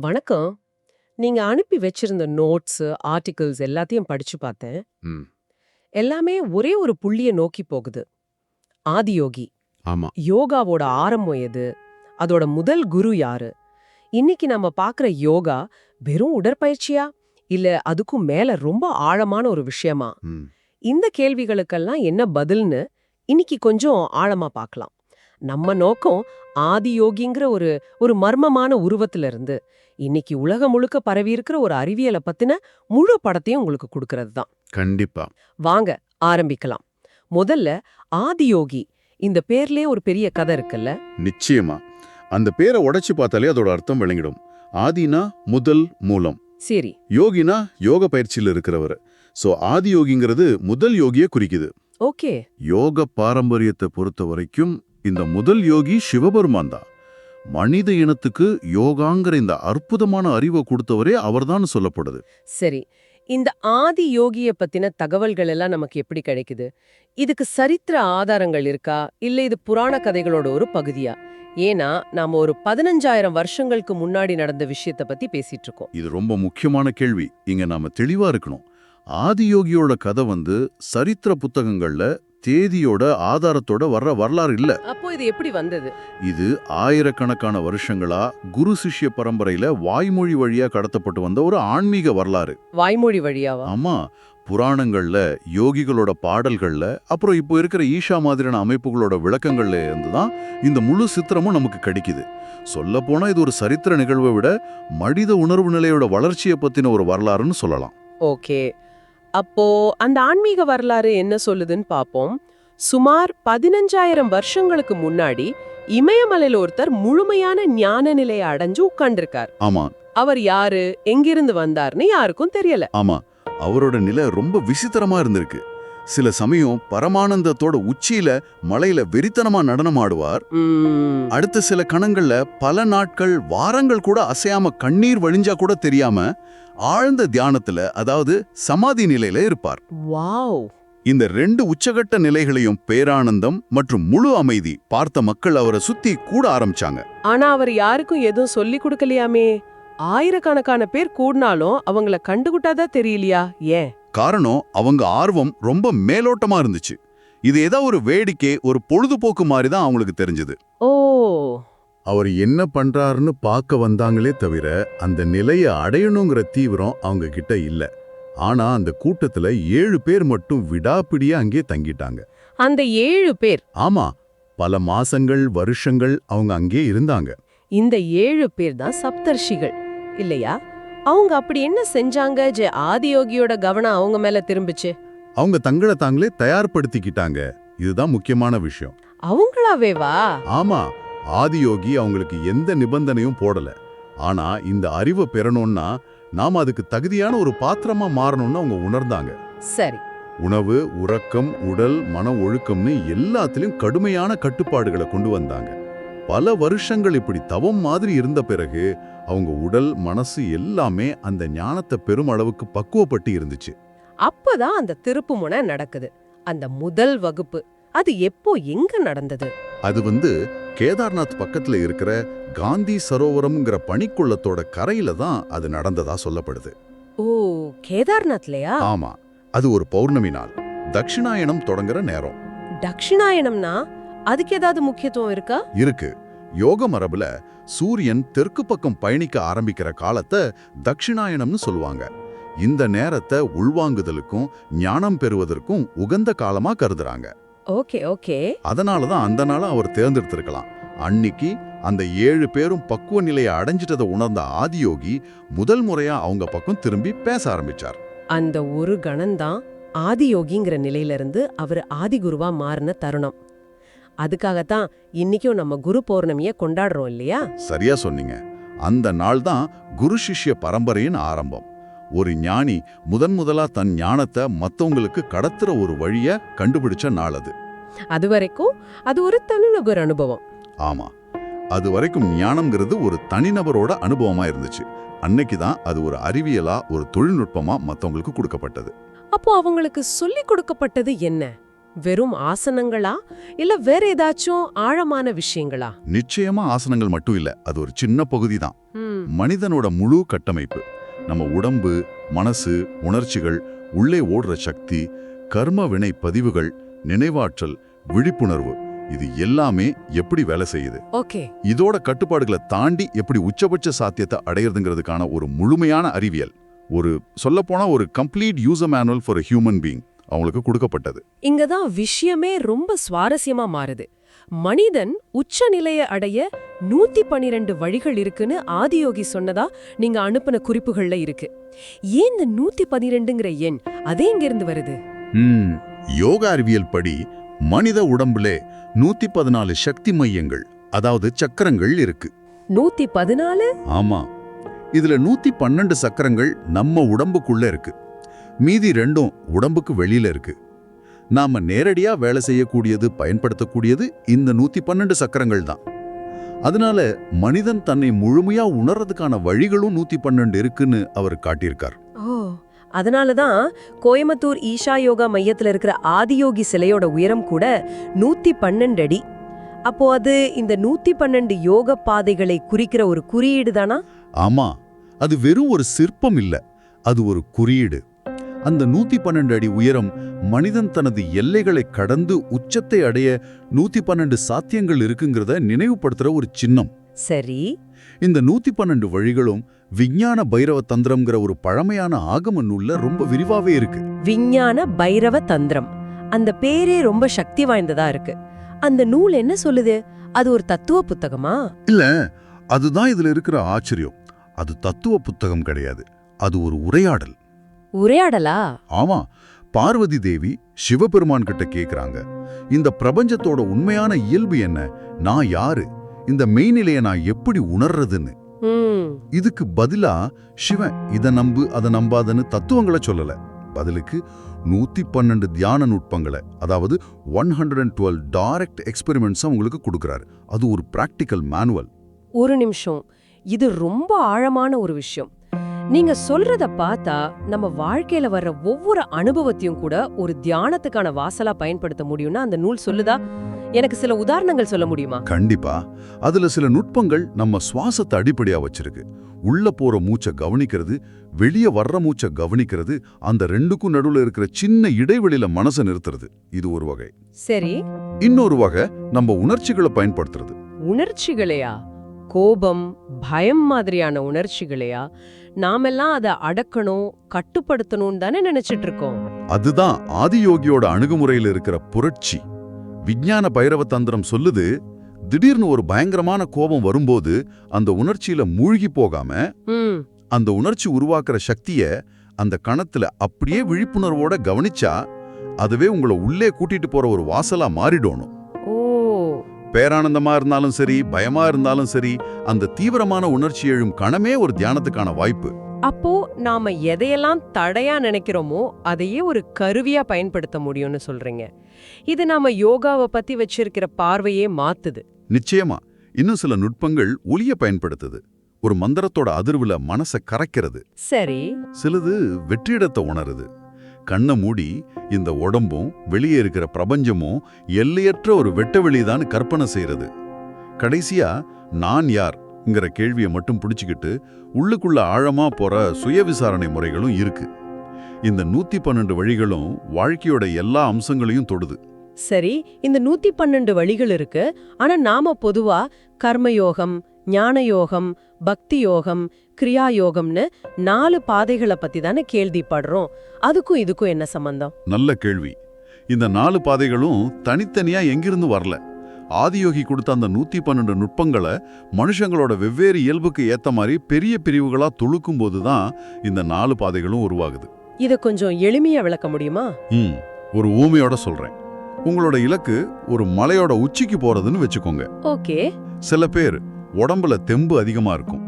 வணக்கம். நீங்க அனுப்பி வச்சிருந்த நோட்ஸ் ஆர்டிகிள்ஸ் எல்லாத்தையும் படிச்சு பார்த்தேன். எல்லாமே ஒரே ஒரு புள்ளிய நோக்கி போகுது. ஆதியோகி. ஆமா. யோகாவோட ஆரம்பம் எது? அதோட முதல் குரு யாரு? இன்னைக்கு நம்ம பார்க்குற யோகா வெறும் உடற்பயிற்சியா? இல்ல அதுக்கும் மேல ரொம்ப ஆழமான ஒரு விஷயமா? இந்த கேள்விகளுக்கெல்லாம் என்ன பதில்னு இன்னைக்கு கொஞ்சம் ஆழமா பார்க்கலாம். நம்ம நோக்கம் ஆதியோகிங்கிற ஒரு ஒரு மர்மமான உருவத்துல இருந்து இன்னைக்கு உலகம் முழுக்க பரவி இருக்கிற ஒரு அறிவியலை பத்தின முழு படத்தையும் உங்களுக்கு கொடுக்கறது தான் கண்டிப்பா. வாங்க ஆரம்பிக்கலாம். முதல்ல ஆதியோகி இந்த பேர்லயே ஒரு பெரிய கதை இருக்குல்ல? நிச்சயமா. அந்த பேரை உடைச்சு பார்த்தாலே அதோட அர்த்தம் விளங்கிடும். ஆதினா முதல் மூலம். சரி. யோகினா யோக பயிற்சியில் இருக்கிறவர். சோ ஆதி யோகிங்கிறது முதல் யோகியை குறிக்குது. ஓகே. யோக பாரம்பரியத்தை பொறுத்த வரைக்கும் இந்த முதல் யோகி சிவபெருமான் தான். மனித இனத்துக்கு யோகாங்கிற இந்த அற்புதமான அறிவை கொடுத்தவரே அவர்தான் சொல்லப்படுது. சரி இந்த ஆதி யோகிய பத்தின தகவல்கள் எல்லாம் நமக்கு எப்படி கிடைக்குது? இதுக்கு சரித்திர ஆதாரங்கள் இருக்கா? இல்ல இது புராண கதைகளோட ஒரு பகுதியா? ஏன்னா நாம ஒரு பதினஞ்சாயிரம் வருஷங்களுக்கு முன்னாடி நடந்த விஷயத்த பத்தி பேசிட்டு இருக்கோம். இது ரொம்ப முக்கியமான கேள்வி. இங்க நாம தெளிவா இருக்கணும். ஆதியோகியோட கதை வந்து சரித்திர புத்தகங்கள்ல தேதியோட ஆதாரத்தோட வர்ற வரலாறு இல்ல. அப்போ இது எப்படி வந்தது? இது ஆயிரக்கணக்கான வருஷங்களா குரு சிஷ்ய பரம்பரையில வாய்மொழி வழியா கடத்தப்பட்டு வந்த ஒரு ஆன்மீக வரலாறு. வாய்மொழி வழியாவா? ஆமா புராணங்கள்ல யோகிகளோட பாடல்கள்ல அப்புறம் இப்போ இருக்கிற ஈஷா மாதிரியான அமைப்புகளோட விளக்கங்கள்ல இருந்து தான் இந்த முழு சித்திரமும் நமக்கு கிடைக்குது. சொல்லப் போனா இது ஒரு சரித்திர நிகழ்வை விட மனித உணர்வு நிலையோட வளர்ச்சியை பத்தின ஒரு வரலாறுன்னு சொல்லலாம். ஓகே. அப்போ அந்த ஆன்மீக வரலாறு என்ன சொல்லுதுன்னு பாப்போம். சுமார் பதினஞ்சாயிரம் வருஷங்களுக்கு முன்னாடி இமயமலையில ஒருத்தர் முழுமையான ஞான நிலையை அடைஞ்சு உட்கார்ந்திருக்கார். ஆமா. அவர் யாரு? எங்கிருந்து வந்தார்னு யாருக்கும் தெரியல. ஆமா. அவரோட நிலை ரொம்ப விசித்திரமா இருந்திருக்கு. சில சமயம் பரமானந்தத்தோட உச்சியில மலையில வெறித்தனமா நடனம் ஆடுவார். ம், அடுத்த சில கணங்கள்ல பல நாட்கள் வாரங்கள் கூட அசையாம கண்ணீர் வழிஞ்சா கூட தெரியாம ஆழ்ந்த தியானத்துல அதாவது சமாதி நிலையில இருப்பார். வாவ். இந்த ரெண்டு உச்சகட்ட நிலைகளையும் பேரானந்தம் மற்றும் முழு அமைதி பார்த்த மக்கள் அவரை சுத்தி கூட ஆரம்பிச்சாங்க. ஆனா அவர் யாருக்கும் எதுவும் சொல்லி கொடுக்கலையாமே? ஆயிரக்கணக்கான பேர் கூடினாலும் அவங்கள கண்டுகிட்டாதான் தெரியலையா? ஏன்? காரணம் அவங்க ஆர்வம் ரொம்ப மேலோட்டமா இருந்துச்சு. இது ஏதோ ஒரு வேடிக்கை ஒரு பொழுதுபோக்கு மாதிரி தான் அவங்களுக்கு தெரிஞ்சது. ஓ. அவர் என்ன பண்றாருன்னு பார்க்க வந்தாங்களே தவிர அந்த நிலையை அடையணுங்கிற தீவிரம் அவங்க கிட்ட இல்ல. ஆனா அந்த கூட்டத்துல ஏழு பேர் மட்டும் விடாப்பிடியா அங்கே தங்கிட்டாங்க. அந்த ஏழு பேர்? ஆமா பல மாசங்கள் வருஷங்கள் அவங்க அங்கே இருந்தாங்க. இந்த ஏழு பேர் தான் சப்தர்ஷிகள் இல்லையா? அவங்க அப்படி என்ன செஞ்சாங்க? ஜெ ஆதியோகியோட கவனம் அவங்க மேல திரும்பிச்சு. அவங்க தங்களை தாங்களே தயார்படுத்திக்கிட்டாங்க. இதுதான் முக்கியமான விஷயம். அவங்களாவே வா ஆமா ஆதியோகி அவங்களுக்கு எந்த நிபந்தனையும் போடல. ஆனா இந்த அறிவை பெறணும்னா நாம அதுக்கு தகுதியான ஒரு பாத்திரமா மாறணும்னு அவங்க உணர்ந்தாங்க. சரி. உணவு உறக்கம் உடல் மன ஒழுக்கம்னு எல்லாத்துலயும் கடுமையான கட்டுப்பாடுகளை கொண்டு வந்தாங்க. பல வருஷங்கள் இப்படி தவம் மாதிரி இருந்த பிறகு அவங்க உடல் மனசு எல்லாமே அந்த ஞானத்தை பெரும் அளவுக்கு பக்குவப்பட்டு இருந்துச்சு. அப்பதான் அந்த திருப்புமுனை நடக்குது. அந்த முதல் வகுப்பு. அது எப்போ எங்க நடந்தது? அது வந்து கேதார்நாத் பக்கத்துல இருக்கிற காந்தி சரோவரம்ங்கிற பனிக்குள்ளத்தோட கரையில தான் அது நடந்ததா சொல்லப்படுது. ஓ கேதார்நாத்லயா? ஆமா அது ஒரு பௌர்ணமி நாள். தட்சிணாயனம் தொடங்குற நேரம். தக்ஷிணாயனம்னா அதுக்கு ஏதாவது முக்கியத்துவம் இருக்கா? இருக்கு. யோக மரபுல சூரியன் தெற்கு பக்கம் பயணிக்க ஆரம்பிக்கிற காலத்தை தட்சிணாயனம்னு சொல்லுவாங்க. இந்த நேரத்தை உள்வாங்குதலுக்கும் ஞானம் பெறுவதற்கும் உகந்த காலமா கருதுறாங்க. Okay okay. அதனால தான் அந்த நாளை அவர் தேர்ந்தெடுத்திருக்கலாம். அன்னிக்கு அந்த ஏழு பேரும் பக்குவ நிலையை அடைஞ்சிட்டதை உணர்ந்த ஆதியோகி முதல் முறையா அவங்க பக்கம் திரும்பி பேச ஆரம்பிச்சார். அந்த ஒரு கணம்தான் ஆதியோகிங்கிற நிலையில இருந்து அவர் ஆதிகுருவா மாறின தருணம். அதுக்காகத்தான் இன்னைக்கும் நம்ம குரு பௌர்ணமிய கொண்டாடுறோம் இல்லையா? சரியா சொன்னீங்க. அந்த நாள் தான் குரு சிஷ்ய பரம்பரையின் ஆரம்பம். ஒரு ஞானி முதன் முதலா தன் ஞானத்தை மத்தவங்களுக்கு கடத்துற ஒரு வழிய கண்டுபிடிச்ச நாள் அது. அது வரைக்கும் அது ஒரு தனிநபர் அனுபவம். ஆமா. அது வரைக்கும் ஞானம்ங்கிறது ஒரு தனிநபரோட அனுபவமா இருந்துச்சு. அன்னைக்கு தான் அது ஒரு அறிவியலா ஒரு தொழில்நுட்பமா மத்தவங்களுக்கு கொடுக்கப்பட்டது. அப்போ அவங்களுக்கு சொல்லிக் கொடுக்கப்பட்டது என்ன? வெறும் ஆசனங்களா? இல்ல வேற ஏதாச்சும் ஆழமான விஷயங்களா? நிச்சயமா ஆசனங்கள் மட்டும் இல்ல. அது ஒரு சின்ன பகுதி தான். மனிதனோட முழு கட்டமைப்பு. நம்ம உடம்பு மனசு உணர்ச்சிகள் உள்ளே ஓடுற சக்தி கர்ம வினை பதிவுகள் நினைவாற்றல் விழிப்புணர்வு இது எல்லாமே எப்படி வேலை செய்யுது? ஓகே. இதோட கட்டுப்பாடுகளை தாண்டி எப்படி உச்சபட்ச சாத்தியத்தை அடையிறதுங்கிறதுக்கான ஒரு முழுமையான அறிவியல். ஒரு சொல்லப்போனா ஒரு complete user manual for human being அவங்களுக்கு கொடுக்கப்பட்டது. இங்க தான் விஷயமே ரொம்ப சுவாரஸ்யமா மாறுது. மனிதன் உச்ச நிலைய அடைய நூத்தி பன்னிரண்டு வழிகள் இருக்குன்னு ஆதியோகி சொன்னதா நீங்க அனுப்பின குறிப்புகள்ல இருக்கு. ஏன் இந்த நூத்தி பன்னிரெண்டுங்கிற எண் அதே இங்க இருந்து வருது? ம், யோக அறிவியல் படி மனித உடம்புலே நூத்தி பதினாலு சக்தி மையங்கள் அதாவது சக்கரங்கள் இருக்கு. நூத்தி பதினாலு ஆமா இதுல நூத்தி பன்னெண்டு சக்கரங்கள் நம்ம உடம்புக்குள்ள இருக்கு. மீதி ரெண்டும் உடம்புக்கு வெளியில இருக்கு. நாம நேரடியா வேலை செய்யக்கூடியது பயன்படுத்தக்கூடியது இந்த நூத்தி பன்னெண்டு சக்கரங்கள் தான். அதனால மனிதன் தன்னை முழுமையா உணர்றதுக்கான வழிகளும் நூத்தி பன்னெண்டு இருக்குன்னு அவர் காட்டியிருக்கார். ஓ அதனால தான் கோயம்புத்தூர் ஈஷா யோகா மையத்துல இருக்கிற ஆதியோகி சிலையோட உயரம் கூட நூத்தி பன்னெண்டு அடி. அப்போ அது இந்த நூத்தி பன்னெண்டு யோக பாதைகளை குறிக்கிற ஒரு குறியீடு தானா? ஆமா அது வெறும் ஒரு சிற்பம் இல்ல அது ஒரு குறியீடு. அந்த நூத்தி பன்னெண்டு அடி உயரம் மனிதன் தனது எல்லைகளை கடந்து உச்சத்தை அடைய நூத்தி பன்னெண்டு சாத்தியங்கள் இருக்குங்கிறத நினைவுபடுத்துற ஒரு சின்னம். சரி. இந்த நூத்தி பன்னெண்டு வழிகளும் விஞ்ஞான பைரவ தந்திரம்ங்கிற ஒரு பழமையான ஆகம நூல்ல ரொம்ப விரிவாவே இருக்கு. விஞ்ஞான பைரவ தந்திரம். அந்த பேரே ரொம்ப சக்தி வாய்ந்ததா இருக்கு. அந்த நூல் என்ன சொல்லுது? அது ஒரு தத்துவ புத்தகமா? இல்ல அதுதான் இதுல இருக்கிற ஆச்சரியம். அது தத்துவ புத்தகம் கிடையாது. அது ஒரு உரையாடல். உரையாடலா? ஆமா பார்வதி தேவி சிவபெருமான் கிட்ட கேக்குறாங்க. இந்த பிரபஞ்சத்தோட உண்மையான இயல்பு என்ன? நான் யாரு? இந்த மெய்நிலையை நான் எப்படி உணர்றதுன்னு. இதுக்கு பதிலா சிவன் இத நம்பு அதை நம்பாதன்னு தத்துவங்களை சொல்லல. பதிலுக்கு நூத்தி பன்னெண்டு தியான நுட்பங்களை அதாவது one hundred and twelve direct experiments உங்களுக்கு கொடுக்குறாரு. அது ஒரு பிராக்டிக்கல் மேனுவல் ஒரு நிமிஷம். இது ரொம்ப ஆழமான ஒரு விஷயம். நீங்க சொல்றத பார்த்தா நம்ம வாழ்க்கையில வர்ற ஒவ்வொரு அனுபவத்தையும் கூட ஒரு தியானத்துக்கான வாசலா பயன்படுத்த முடியும்னா அந்த நூல் சொல்லுதா? எனக்கு சில உதாரணங்கள் சொல்ல முடியுமா? கண்டிப்பா. அதுல சில நுட்பங்கள் நம்ம சுவாசத்தை அடிப்படையா வச்சிருக்கு. உள்ள போற மூச்சை கவனிக்கிறது வெளியே வர்ற மூச்சை கவனிக்கிறது அந்த ரெண்டுக்கும் நடுவுல இருக்கிற சின்ன இடைவெளியில மனசை நிறுத்துறது. இது ஒரு வகை. சரி. இன்னொரு வகை நம்ம உணர்ச்சிகளை பயன்படுத்துறது. உணர்ச்சிகளையா? கோபம் பயம் மாதிரியான உணர்ச்சிகளையா நாமெல்லாம் அதை அடக்கணும் கட்டுப்படுத்தணும்னு தானே நினைச்சிட்டு இருக்கோம். அதுதான் ஆதியோகியோட அணுகுமுறையில இருக்கிற புரட்சி. விஞ்ஞான பைரவ தந்திரம் சொல்லுது திடீர்னு ஒரு பயங்கரமான கோபம் வரும்போது அந்த உணர்ச்சியில மூழ்கி போகாம அந்த உணர்ச்சி உருவாக்குற சக்திய அந்த கணத்துல அப்படியே விழிப்புணர்வோட கவனிச்சா அதுவே உங்களை உள்ளே கூட்டிட்டு போற ஒரு வாசலா மாறிடணும். பேரானந்தமா இருந்தாலும் சரி பயமா இருந்தாலும் சரி அந்த தீவிரமான உணர்ச்சி எழும் கணமே ஒரு தியானத்துக்கான வாய்ப்பு. அப்போ நாம எதையெல்லாம் தடையா நினைக்கிறோமோ அதையே ஒரு கருவியா பயன்படுத்த முடியும்னு சொல்றீங்க. இது நாம யோகாவை பத்தி வச்சிருக்கிற பார்வையே மாத்துது. நிச்சயமா. இன்னும் சில நுட்பங்கள் ஒலிய பயன்படுத்துது. ஒரு மந்திரத்தோட அதிர்வுல மனசை கரைக்கிறது. சரி. சிலது வெற்றிடத்தை உணருது. கண்ணை மூடி இந்த உடம்பும் வெளியே இருக்கிற பிரபஞ்சமும் எல்லையற்ற ஒரு வெட்ட வெட்டவெளிதான் கற்பனை செய்யறது. கடைசியா நான் யார்ங்கிற கேள்வியை மட்டும் பிடிச்சிக்கிட்டு உள்ளுக்குள்ள ஆழமா போற சுய விசாரணை முறைகளும் இருக்கு. இந்த நூத்தி பன்னெண்டு வழிகளும் வாழ்க்கையோட எல்லா அம்சங்களையும் தொடுது. சரி இந்த நூத்தி பன்னெண்டு வழிகள் இருக்கு. ஆனா நாம பொதுவா கர்மயோகம் ஞான யோகம் பக்தி யோகம் கிரியா யோகம்னு நாலு பாதைகளை பத்தி தானே கேள்விப்படுறோம். அதுக்கும் இதுக்கும் என்ன சம்பந்தம்? நல்ல கேள்வி. இந்த நாலு பாதைகளும் தனித்தனியா எங்கிருந்து வரல? ஆதியோகி கொடுத்த அந்த நூத்தி பன்னெண்டு நுட்பங்களை மனுஷங்களோட வெவ்வேறு இயல்புக்கு ஏத்த மாதிரி பெரிய பிரிவுகளா தொழுக்கும் போதுதான் இந்த நாலு பாதைகளும் உருவாகுது. இத கொஞ்சம் எளிமையா விளக்க முடியுமா? ம் ஒரு ஊமையோட சொல்றேன். உங்களோட இலக்கு ஒரு மலையோட உச்சிக்கு போறதுன்னு வச்சுக்கோங்க. ஓகே. சில பேர் உடம்புல தெம்பு அதிகமா இருக்கும்.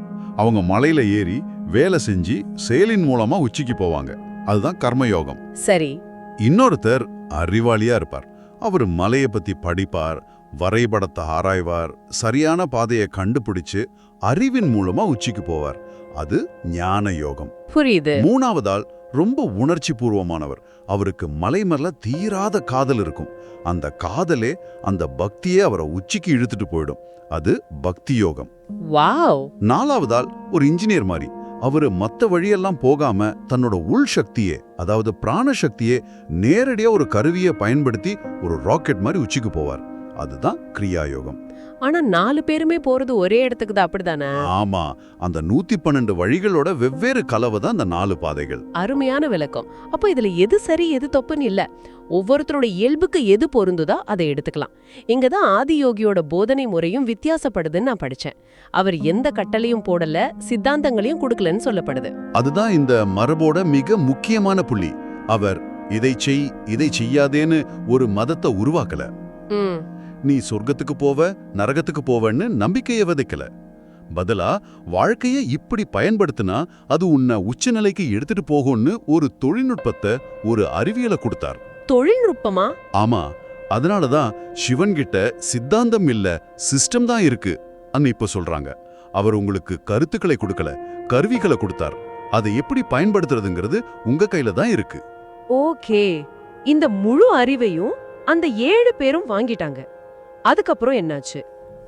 அவங்க மலையில ஏறி வேலை செஞ்சு செயலின் மூலமா உச்சிக்கு போவாங்க. அதுதான் கர்மயோகம். சரி. இன்னொருத்தர் அறிவாளியா இருப்பார். அவர் மலையை பத்தி படிப்பார் வரைபடத்தை ஆராய்வார் சரியான பாதையை கண்டுபிடிச்சு அறிவின் மூலமா உச்சிக்கு போவார். அது ஞான யோகம். புரியுது. மூணாவதால் ரொம்ப உணர்ச்சி பூர்வமானவர். அவருக்கு மலை மேல தீராத காதல் இருக்கும். அந்த காதலே அந்த பக்தியே அவரை உச்சிக்கு இழுத்துட்டு போயிடும். அது பக்தி யோகம். வாவ்! நாலாவதால் ஒரு இன்ஜினியர் மாதிரி அவரு மத்த வழியெல்லாம் போகாம தன்னோட உள் சக்தியே அதாவது பிராண சக்தியே நேரடியா ஒரு கருவியை பயன்படுத்தி ஒரு ராக்கெட் மாதிரி உச்சிக்கு போவார். அதுதான் கிரியா யோகம். ஆனா நாலு பேருமே போறது ஒரே இடத்துக்கு தான் அப்படிதானே? ஆமா. அந்த நூத்தி பன்னெண்டு வழிகளோட வெவ்வேறு கலவை தான் அந்த நாலு பாதைகள். அருமையான விளக்கம். அப்போ இதுல எது சரி எது தப்புன்னு இல்ல. ஒவ்வொருத்தரோட இயல்புக்கு எது பொருந்துதோ அதை எடுத்துக்கலாம். இங்க தான் ஆதியோகியோட போதனை முறையும் வித்தியாசப்படுதுன்னு நான் படிச்சேன். அவர் எந்த கட்டளையும் போடல சித்தாந்தங்களையும் கொடுக்கலன்னு சொல்லப்படுது. அதுதான் இந்த மரபோட மிக முக்கியமான புள்ளி. அவர் இதை செய் இதை செய்யாதேன்னு ஒரு மதத்தை உருவாக்கல. ம். நீ சொர்க்கத்துக்கு போவ நரகத்துக்கு போவன்னு நம்பிக்கையை விதைக்கல. பதிலா வாழ்க்கையை இப்படி பயன்படுத்தினா அது உன்னை உச்சநிலைக்கு எடுத்துட்டு போகும்னு ஒரு தொழில்நுட்பத்தை ஒரு அறிவியலை கொடுத்தார். தொழில்நுட்பமா? ஆமா அதனாலதான் சிவன் கிட்ட சித்தாந்தம் இல்ல சிஸ்டம் தான் இருக்கு அன்னு இப்ப சொல்றாங்க. அவர் உங்களுக்கு கருத்துக்களை கொடுக்கல கருவிகளை கொடுத்தார். அதை எப்படி பயன்படுத்துறதுங்கிறது உங்க கையில தான் இருக்கு. ஓகே. இந்த முழு அறிவையும் அந்த ஏழு பேரும் வாங்கிட்டாங்க. அதுக்கப்புறம் என்னாச்சு?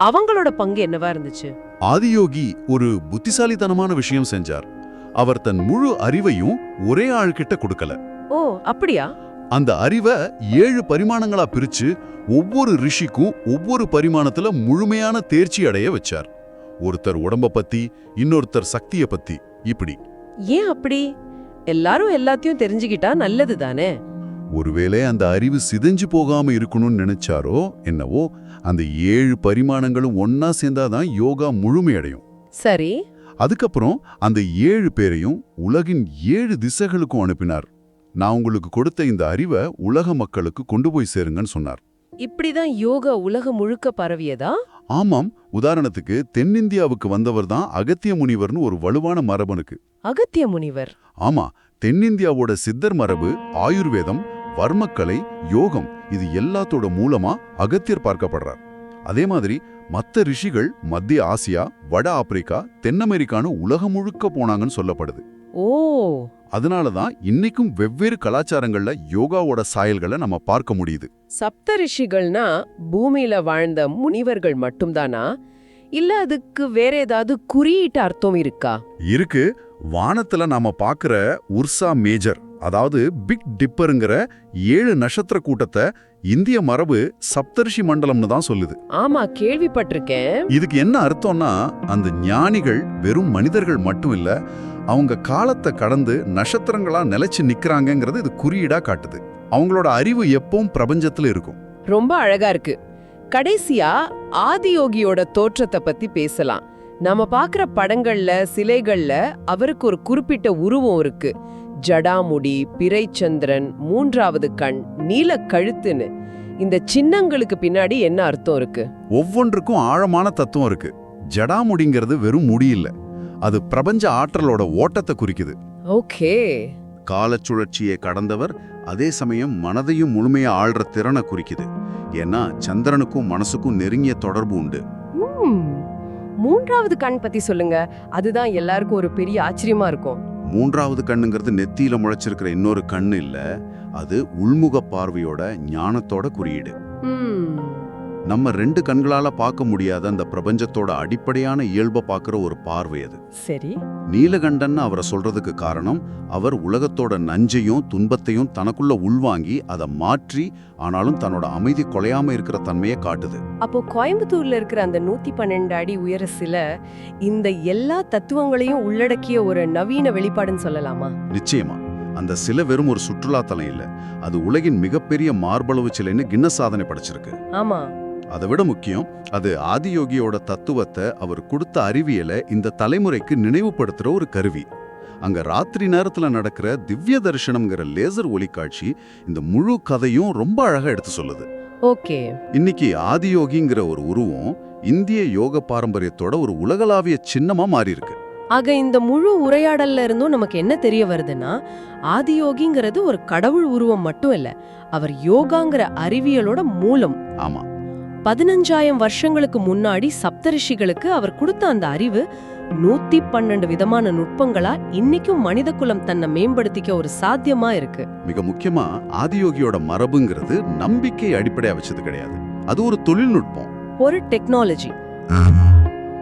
அவங்களோட பங்கு என்னவா இருந்துச்சு? ஆதியோகி ஒரு புத்திசாலித்தனமான விஷயம் செஞ்சார். அவர் தன் முழு அறிவையும் ஒரே ஆள்கிட்ட கொடுக்கல. ஓ அப்படியா? அந்த அறிவை ஏழு பரிமாணங்களா பிரிச்சு ஒவ்வொரு ரிஷிக்கும் ஒவ்வொரு பரிமாணத்துல முழுமையான தேர்ச்சி அடைய வச்சார். ஒருத்தர் உடம்ப பத்தி இன்னொருத்தர் சக்திய பத்தி இப்படி. ஏன் அப்படி? எல்லாரும் எல்லாத்தையும் தெரிஞ்சுக்கிட்டா நல்லது தானே ஒருவேளை அந்த அறிவு சிதைஞ்சு போகாம இருக்கணும்னு நினைச்சாரோ என்னவோ அந்த ஏழு பரிமாணங்களும் ஒன்னா சேர்ந்தாதான் யோகா முழுமையடையும். சரி. அதுக்கப்புறம் அந்த ஏழு பேரையும் உலகின் ஏழு திசைகளுக்கும் அனுப்பினார். நான் உங்களுக்கு கொடுத்த இந்த அறிவை உலக மக்களுக்கு கொண்டு போய் சேருங்கன்னு சொன்னார். இப்படிதான் யோகா உலகம் முழுக்க பரவியதா? ஆமாம். உதாரணத்துக்கு தென்னிந்தியாவுக்கு வந்தவர் தான் அகத்திய முனிவர்னு ஒரு வலுவான மரபனுக்கு அகத்திய முனிவர். ஆமா. தென்னிந்தியாவோட சித்தர் மரபு ஆயுர்வேதம் வர்மக்கலை யோகம். இது எல்லாத்தோட மூலமா அகத்தியர் பார்க்கப்படுறார். அதே மாதிரி மத்த ரிஷிகள் மத்திய ஆசியா வட ஆப்பிரிக்கா தென் அமெரிக்கான்னு உலகம் முழுக்க போனாங்கன்னு சொல்லப்படுது. ஓ! அதனால தான் இன்னைக்கும் வெவ்வேறு கலாச்சாரங்கள்ல யோகாவோட சாயல்களை நம்ம பார்க்க முடியுது. சப்த ரிஷிகள்னா பூமியில வாழ்ந்த முனிவர்கள் மட்டும்தானா? இல்ல அதுக்கு வேற ஏதாவது குறியீட்டு அர்த்தம் இருக்கா? இருக்கு. வானத்துல நாம பார்க்கிற உர்சா மேஜர் அதாவது பிக் டிப்பருங்கிற ஏழு நட்சத்திர கூட்டத்தை இந்திய மரபு சப்தரிஷி மண்டலம்னு தான் சொல்லுது. ஆமா கேள்விப்பட்டிருக்கேன். இதுக்கு என்ன அர்த்தம்னா அந்த ஞானிகள் வெறும் மனிதர்கள் மட்டும் இல்ல அவங்க காலத்தை கடந்து நட்சத்திரங்களா நிலைச்சு நிக்கிறாங்கங்கிறது இது குறியீடா காட்டுது. அவங்களோட அறிவு எப்பவும் பிரபஞ்சத்துல இருக்கும். ரொம்ப அழகா இருக்கு. கடைசியா ஆதியோகியோட தோற்றத்தை பத்தி பேசலாம். நாம பாக்குற படங்கள்ல சிலைகள்ல அவருக்கு ஒரு குறிப்பிட்ட உருவம் இருக்கு. ஜடாமுடி பிறைச்சந்திரன் மூன்றாவது கண் நீல கழுத்துன்னு. இந்த சின்னங்களுக்கு பின்னாடி என்ன அர்த்தம் இருக்கு? ஒவ்வொன்றுக்கும் ஆழமான தத்துவம் இருக்கு. ஜடாமுடிங்கிறது வெறும் முடி இல்ல. அது பிரபஞ்ச ஆற்றலோட ஓட்டத்தை குறிக்குது. ஓகே. காலச்சுழற்சியை கடந்தவர் அதே சமயம் மனதையும் முழுமையா ஆள்ற திறனை குறிக்குது. ஏன்னா சந்திரனுக்கும் மனசுக்கும் நெருங்கிய தொடர்பு உண்டு. மூன்றாவது கண் பத்தி சொல்லுங்க. அதுதான் எல்லாருக்கும் ஒரு பெரிய ஆச்சரியமா இருக்கும். மூன்றாவது கண்ணுங்கிறது நெத்தியில முளைச்சிருக்கிற இன்னொரு கண்ணு இல்லை அது உள்முக பார்வையோட ஞானத்தோட குறியீடு. நம்ம ரெண்டு கண்களால பார்க்க முடியாத அந்த பிரபஞ்சத்தோட அடிப்படையான இயல்பை பார்க்குற ஒரு பார்வை அது. சரி. நீலகண்டன் அவரை சொல்றதுக்கு காரணம் அவர் உலகத்தோட நஞ்சையும் துன்பத்தையும் தனக்குள்ள உள்வாங்கி அதை மாற்றி ஆனாலும் தன்னோட அமைதி குலையாம இருக்கிற தன்மையை காட்டுது. அப்போ கோயம்புத்தூர்ல இருக்கிற அந்த நூத்தி பன்னெண்டு அடி உயர சில இந்த எல்லா தத்துவங்களையும் உள்ளடக்கிய ஒரு நவீன வெளிப்பாடுன்னு சொல்லலாமா? நிச்சயமா. அந்த சிலை வெறும் ஒரு சுற்றுலாத்தலம் இல்ல. அது உலகின் மிகப்பெரிய மார்பளவு சிலைன்னு கின்னஸ் சாதனை படைச்சிருக்கு. ஆமா. அதை விட முக்கியம் அது ஆதியோகியோட தத்துவத்தை அவர் கொடுத்த அறிவியலை இந்த தலைமுறைக்கு நினைவுபடுத்துற ஒரு கருவி. அங்க ராத்திரி நேரத்துல நடக்கிற திவ்ய தரிசனம்ங்கிற லேசர் ஒளிக்காட்சி இந்த முழு கதையும் ரொம்ப அழகா எடுத்து சொல்லுது. ஓகே. இன்னைக்கு ஆதியோகிங்கிற ஒரு உருவம் இந்திய யோக பாரம்பரியத்தோட ஒரு உலகளாவிய சின்னமா மாறி இருக்கு ஆக இந்த முழு உரையாடல்ல இருந்தும் நமக்கு என்ன தெரிய வருதுன்னா ஆதியோகிங்கிறது ஒரு கடவுள் உருவம் மட்டும் இல்ல அவர் யோகாங்கிற அறிவியலோட மூலம். ஆமா. பதினஞ்சாயிரம் வருஷங்களுக்கு முன்னாடி சப்தரிஷிகளுக்கு அவர் கொடுத்த அந்த அறிவு நூத்தி பன்னெண்டு விதமான நுட்பங்களா இன்னைக்கும் மனித குலம் தன்னை மேம்படுத்திக்க ஒரு சாத்தியமா இருக்கு. மிக முக்கியமா ஆதியோகியோட மரபுங்கிறது நம்பிக்கை அடிப்படையா வச்சது கிடையாது. அது ஒரு தொழில்நுட்பம் ஒரு டெக்னாலஜி.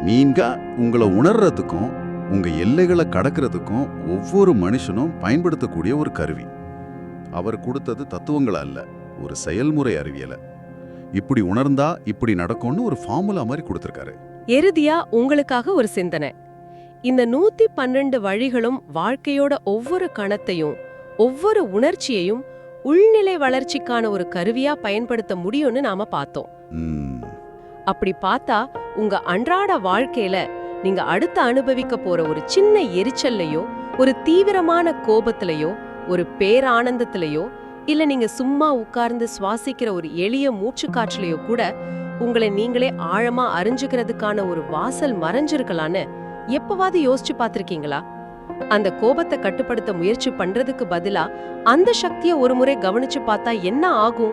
நீங்க உங்களை உணர்றதுக்கும் உங்க எல்லைகளை கடக்கிறதுக்கும் ஒவ்வொரு மனுஷனும் பயன்படுத்தக்கூடிய ஒரு கருவி. அவர் கொடுத்தது தத்துவங்கள் அல்ல ஒரு செயல்முறை அறிவியலை. இப்படி உணர்ந்தா இப்படி நடக்கும்னு ஒரு ஃபார்முலா மாதிரி கொடுத்திருக்காரு. இறுதியா உங்களுக்காக ஒரு சிந்தனை. இந்த நூத்தி பன்னெண்டு வழிகளும் வாழ்க்கையோட ஒவ்வொரு கணத்தையும் ஒவ்வொரு உணர்ச்சியையும் உள்நிலை வளர்ச்சிக்கான ஒரு கருவியா பயன்படுத்த முடியும்னு நாம பார்த்தோம். அப்படி பார்த்தா உங்க அன்றாட வாழ்க்கையில நீங்க அடுத்து அனுபவிக்க போற ஒரு சின்ன எரிச்சல்லையோ ஒரு தீவிரமான கோபத்திலையோ ஒரு பேரானந்தத்திலையோ இல்ல நீங்க சும்மா உட்கார்ந்து சுவாசிக்கிற ஒரு எளிய மூச்சு காற்றுலயோ கூட உங்களை நீங்களே ஆழமா அறிஞ்சுக்கிறதுக்கான ஒரு வாசல் மறைஞ்சிருக்கலான்னு எப்பவாவது யோசிச்சு பார்த்திருக்கீங்களா? அந்த கோபத்தை கட்டுப்படுத்த முயற்சி பண்றதுக்கு பதிலா அந்த சக்தியை ஒரு முறை கவனிச்சு பார்த்தா என்ன ஆகும்?